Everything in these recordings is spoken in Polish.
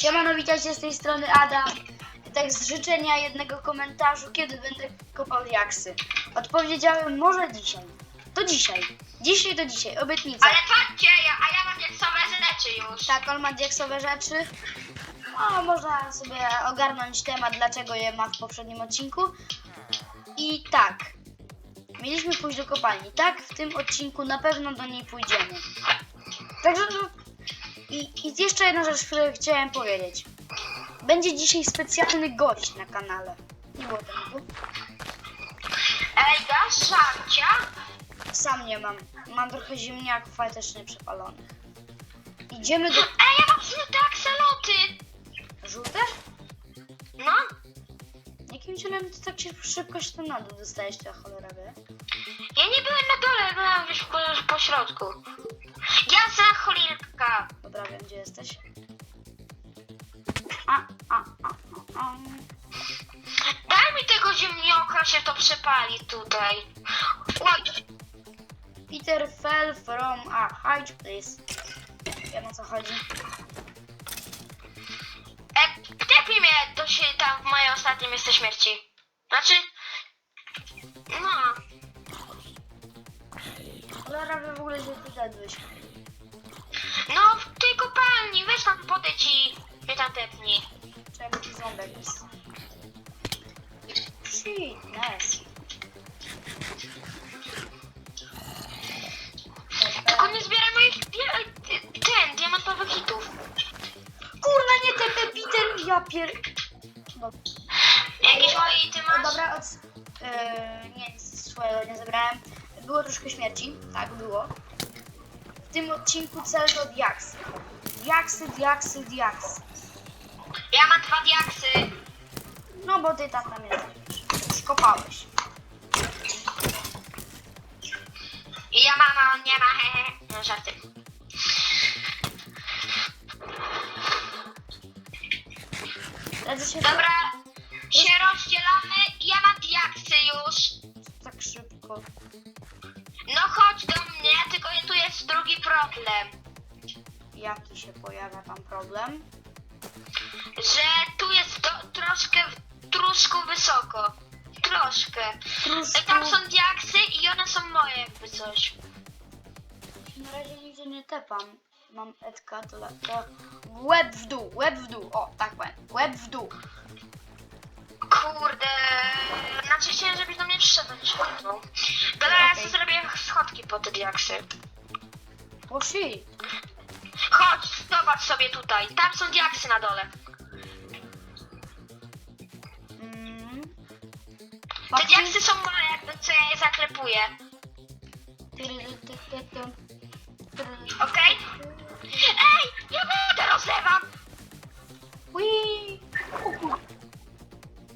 Siemano, witajcie z tej strony Adam. Tak z życzenia jednego komentarzu, kiedy będę kopał jaksy. Odpowiedziałem może dzisiaj. To dzisiaj. Dzisiaj to dzisiaj, obietnica. Ale patrzcie, ja, a ja mam diaksowe rzeczy już. Tak, on ma diaksowe rzeczy. No, można sobie ogarnąć temat, dlaczego je ma w poprzednim odcinku. I tak, mieliśmy pójść do kopalni. Tak, w tym odcinku na pewno do niej pójdziemy. Także, no, i, i jeszcze jedna rzecz, którą chciałem powiedzieć. Będzie dzisiaj specjalny gość na kanale. Nie było tematu. Ej, dasz żarcia? Sam nie mam. Mam trochę ziemniaków, ale też nie przepalonych. Idziemy do... Ej, ja mam żółte akseloty. Żółte? No, Jakim cudem ty tak się szybko się na dół dostajesz, ta cholera wie? ja nie byłem na dole, byłem już po, po środku. Jasna cholinka. Dobra, wiem gdzie jesteś. A, a, a, a, a. Daj mi tego ziemnioka, się to przepali tutaj. Oj, Peter fell from a high place. Wiem o co chodzi. e, tepnij mnie do się tam w mojej ostatniej miejsce śmierci. Znaczy, no, Cholera wie w ogóle, że ty zjadłeś. Kopalni, weź tam podejdź i mnie tam tepnij. Czemu ci ząbek jest? Shit, nice. Tylko nie zbieraj moich dia- ten, diamentowych hitów. Kurna, nie ten Peter, ja pier... No, Jakieś moje ty no masz? dobra, od... Yy, nie, nic swojego nie zabrałem. Było troszkę śmierci, tak było. W tym odcinku cel to diaksy. Diaksy, diaksy, diaksy. Ja mam dwa diaksy. No bo ty tam tam jest. Już kopałeś. I ja mam, a on nie ma, hehe. No żarty. Lecę się Dobra, się rozdzielamy. Ja mam diaksy już. tak szybko. No chodź do drugi problem. Jaki się pojawia tam problem? Że tu jest do, troszkę truszku wysoko. Troszkę. Truszku. I tam są diaksy i one są moje jakby coś. Na razie nigdzie nie tepam. Mam Edka, to, to łeb w dół, łeb w dół. O, tak powiem. Łeb w dół. Kurde, znaczy chciałem, żebyś do mnie przyszedł, nie szedł. Dobra, ja Okej. sobie zrobię schodki po te diaksy. O shit. Chodź, zobacz sobie tutaj. Tam są diaksy na dole. Mm. Te diaksy są moje, jakby co ja je zaklepuję. Okej? Ej, ja wodę rozlewam! Ui. O kur-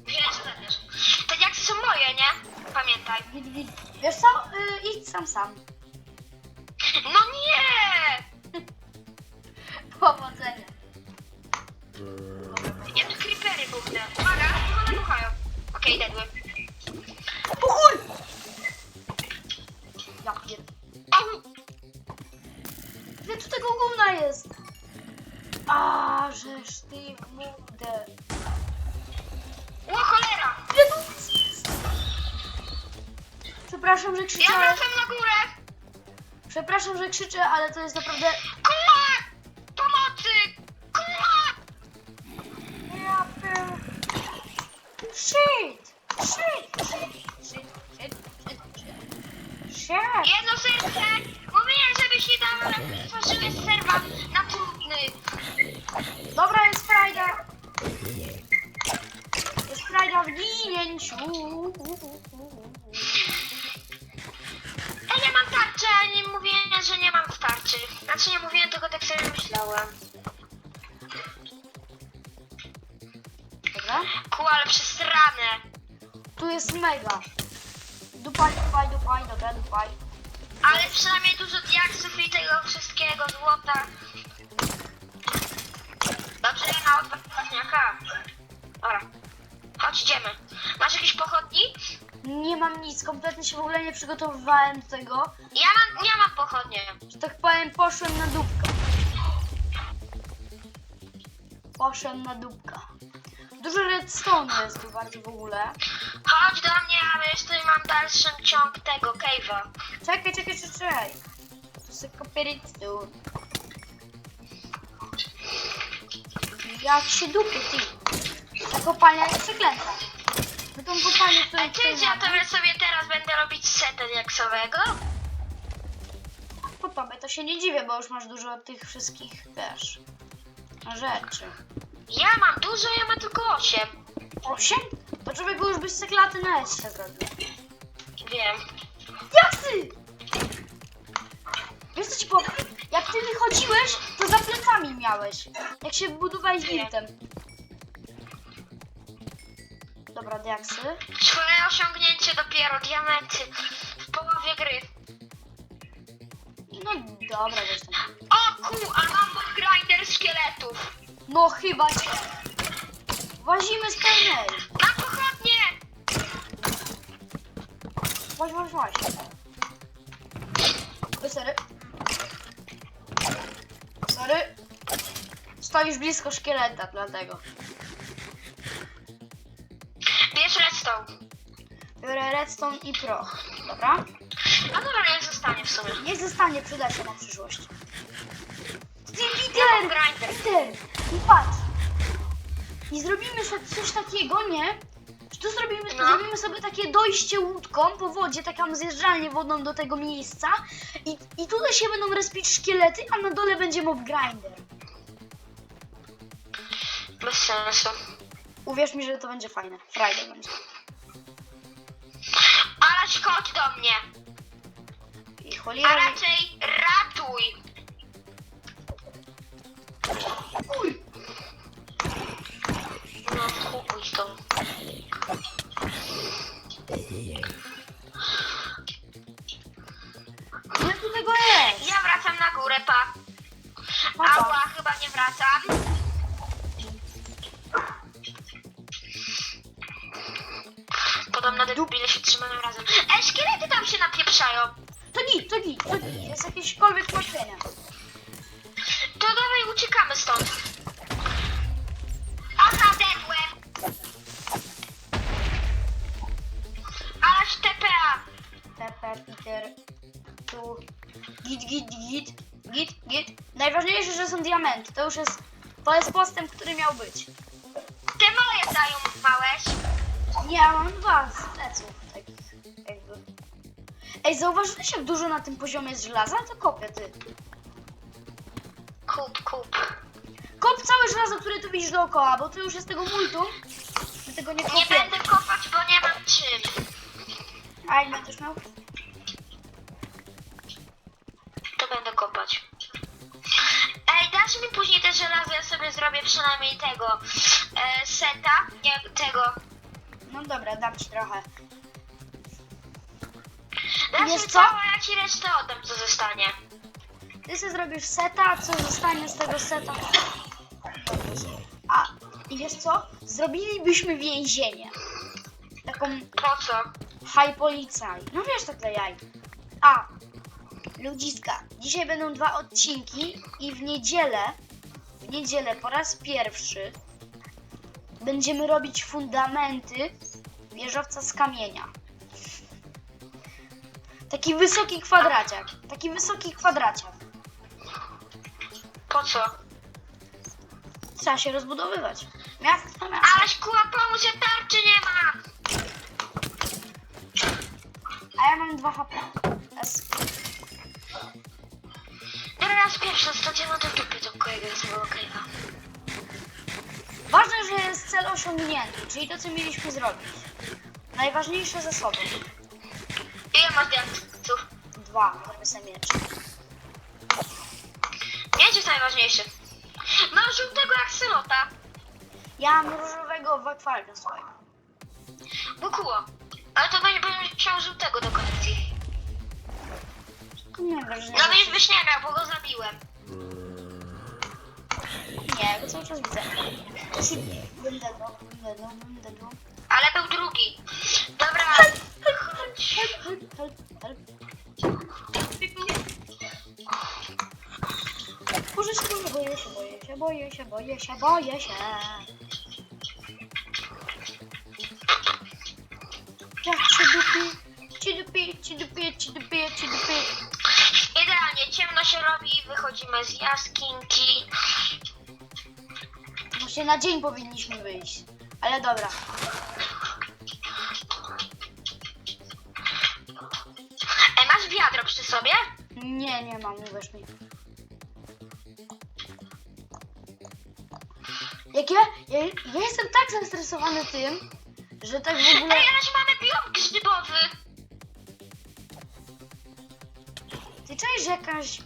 Wiesz. Te diaksy są moje, nie? Pamiętaj. Wiesz co? Y, idź sam sam. Powodzenia. Ja tu creepery buchnę. Uwaga, one buchają. Okej, dedły. O kur... Ja pier... Au! Ile tu tego gówna jest? A, żeż ty w mordę. O cholera! Ile tu jest? Przepraszam, że Ja krzyczę, ale... wracam na górę! Przepraszam, że krzyczę, ale to jest naprawdę... Kuła! Shit! Jezu, serce! Mówiłem, żeby się tam tworzyły z serwa na trudny. Dobra, jest frajda. Jest frajda w ginięciu. Ja nie mam tarczy, nie mówiłem, że nie mam tarczy. Znaczy nie mówiłem, tylko tak sobie myślałem. Dobra? Ku, ale przesrane. Tu jest mega. Dupaj, dupaj, dupaj, dobra, dupaj. Ale przynajmniej dużo diaksów i tego wszystkiego, złota. Dobrze, ja na odpadniaka. Dobra. Chodź, idziemy. Masz jakieś pochodni? Nie mam nic, kompletnie się w ogóle nie przygotowywałem do tego. Ja mam, ja mam pochodnie. Że tak powiem, poszłem na dupkę. Poszedłem na dupka. Dużo redstone jest tu bardzo w ogóle. Chodź do mnie, a wiesz, tu mam dalszy ciąg tego, cave'a. Czekaj, czekaj, czekaj, czekaj. To sobie kopieryć tu. Jak się dupie, ty. Ta kopalnia jest przeklęta. My tą kopalnię, którą A ty, ja tobie sobie teraz będę robić setę diaksowego? po tobie to się nie dziwię, bo już masz dużo tych wszystkich, wiesz, rzeczy. Ja mam dużo, ja mam tylko 8. Osiem? To człowieku już byś seklaty na S się zrobił. Wiem. Jaksy! Wiesz co ci powiem? Jak ty wychodziłeś, to za plecami miałeś. Jak się budowałeś wiltem. Dobra, diaksy. Swoje osiągnięcie dopiero diamenty w połowie gry. No dobra, wiesz tam. O ku, a mam grinder szkieletów. No chyba cię. Łazimy z pełnej. Łaź, łaź, łaź. Oj, sorry. Sorry. Stoisz blisko szkieleta, dlatego. Bierz redstone. Biorę redstone i proch. Dobra? No dobra, niech zostanie w sumie. Niech zostanie, przyda się na przyszłość. Ty, Ja mam Peter! grinder. Peter! I patrz! I zrobimy coś takiego, nie? Tu zrobimy, No. zrobimy sobie takie dojście łódką po wodzie, taką zjeżdżalnię wodną do tego miejsca i, i tutaj się będą respić szkielety, a na dole będzie mob grinder. Bez sensu. Uwierz mi, że to będzie fajne. Friday będzie. Alaś, chodź do mnie. I A cholera... raczej ratuj. Uj! No, chuj to. Ile tu tego jest? Ja wracam na górę, pa. Papa. Ała, chyba nie wracam. Podobno debile się trzymają razem. Ej, szkielety tam się napieprzają. To git, to git, to git. Jest jakiekolwiek ułatwienia. To dawaj, uciekamy stąd. Diamenty. To już jest, to jest postęp, który miał być. Te moje dają małeś. Nie, ja mam dwa z pleców takich, jakby. Ej, zauważyłeś jak dużo na tym poziomie jest żelaza? To kopię, ty. Kup, kup. Kop całe żelazo, które tu widzisz dookoła, bo tu już jest tego multum. My tego nie Nie kopiemy. będę kopać, bo nie mam czym. A jak będziesz miał? Dobra, dam ci trochę. Dasz Wiesz mi co? całe, ja ci resztę oddam, co zostanie. Ty sobie zrobisz seta, a co zostanie z tego seta? A, i wiesz co? Zrobilibyśmy więzienie. Taką Po co? high policaj. No wiesz tak dla jaj. A, ludziska, dzisiaj będą dwa odcinki i w niedzielę, w niedzielę po raz pierwszy będziemy robić fundamenty wieżowca z kamienia. Taki wysoki kwadraciak. Taki wysoki kwadraciak. Po co? Trzeba się rozbudowywać. Miasto miasto. Aleś kuła, pomóż, tarczy nie mam. A ja mam 2 HP. S. Teraz pierwszy zostacie na tej dupie tą kojego jest było okejwa. Ważne, że jest cel osiągnięty, czyli to, co mieliśmy zrobić. Najważniejsze zasoby. Ile masz diamentów? Dwa, żeby sobie mieć. Mieć jest najważniejszy. Mam żółtego jak sylota. Ja mam różowego w akwarium swojego. Bukuło. Ale to będzie będę chciał żółtego do kolekcji. Nie wiem, że No byś byś nie miał, bo go zabiłem. Nie, go cały czas widzę. Będę do, będę do, będę do. Ale był drugi. Dobra, chodź. Help, help, help, help. Boże, się boję, boję się, boję się, boję się, boję się, boję się. Jak ci dupi, ci dupi, ci dupi, ci dupi, ci dupi. Idealnie, ciemno się robi, wychodzimy z jaskinki. Właśnie na dzień powinniśmy wyjść. Ale dobra. Sobie? Nie, nie mam, uwierz mi. Jak ja, ja, ja jestem tak zestresowany tym, że tak w ogóle... Ej, ale mamy biom grzybowy. Ty czujesz, że jakaś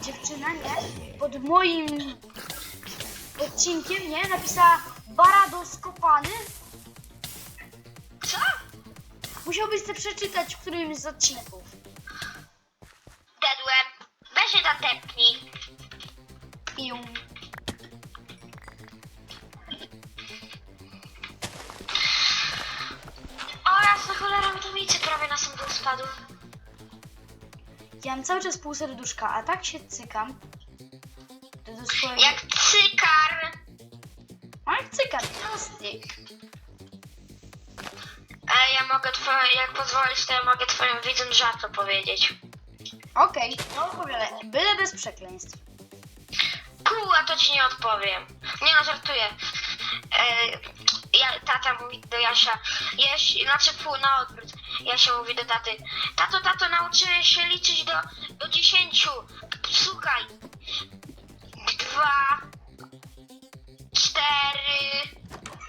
dziewczyna, nie? Pod moim odcinkiem, nie? Napisała Barado skopany. Co? Musiałbyś to przeczytać w którymś z odcinków. Spadł. Ja mam cały czas pół serduszka, a tak się cykam. To. Jak cykar. A jak cykam, prosty. E, ja mogę twoje, jak pozwolisz, to ja mogę twoim widzom żart opowiedzieć. Okej, no opowiadaj. Byle bez przekleństw. Kuła, to ci nie odpowiem. Nie no, żartuję. E, ja, tata mówi do Jasia, Jaś, znaczy pół na odwrót. Jasia mówi do taty, tato, tato, nauczyłem się liczyć do, do dziesięciu. Słuchaj. Dwa, cztery,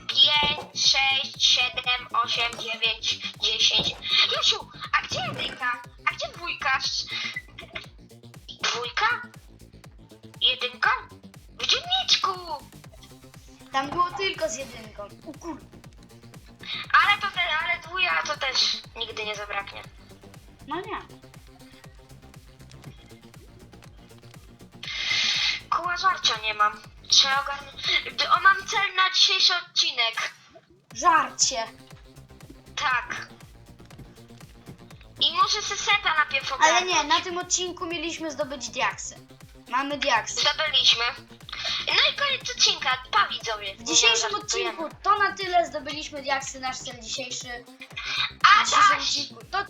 pięć, sześć, siedem, osiem, dziewięć, dziesięć. Jasiu, a gdzie jedynka? A gdzie dwójka? Dwójka? Jedynka? W dzienniczku! Tam było tylko z jedynką. U. Ale to te, ale dwuja to też nigdy nie zabraknie. No nie. Koła żarcia nie mam. Trzeba ogarnąć. O, mam cel na dzisiejszy odcinek. Żarcie. Tak. I muszę se seta najpierw Ale ogarnąć. nie, na tym odcinku mieliśmy zdobyć diaksy. Mamy diaksy. Zdobyliśmy. No i koniec odcinka. Pa widzowie. W dzisiejszym odcinku to na tyle zdobyliśmy diaksy, nasz cel dzisiejszy. W A dzisiejszym Daś! odcinku to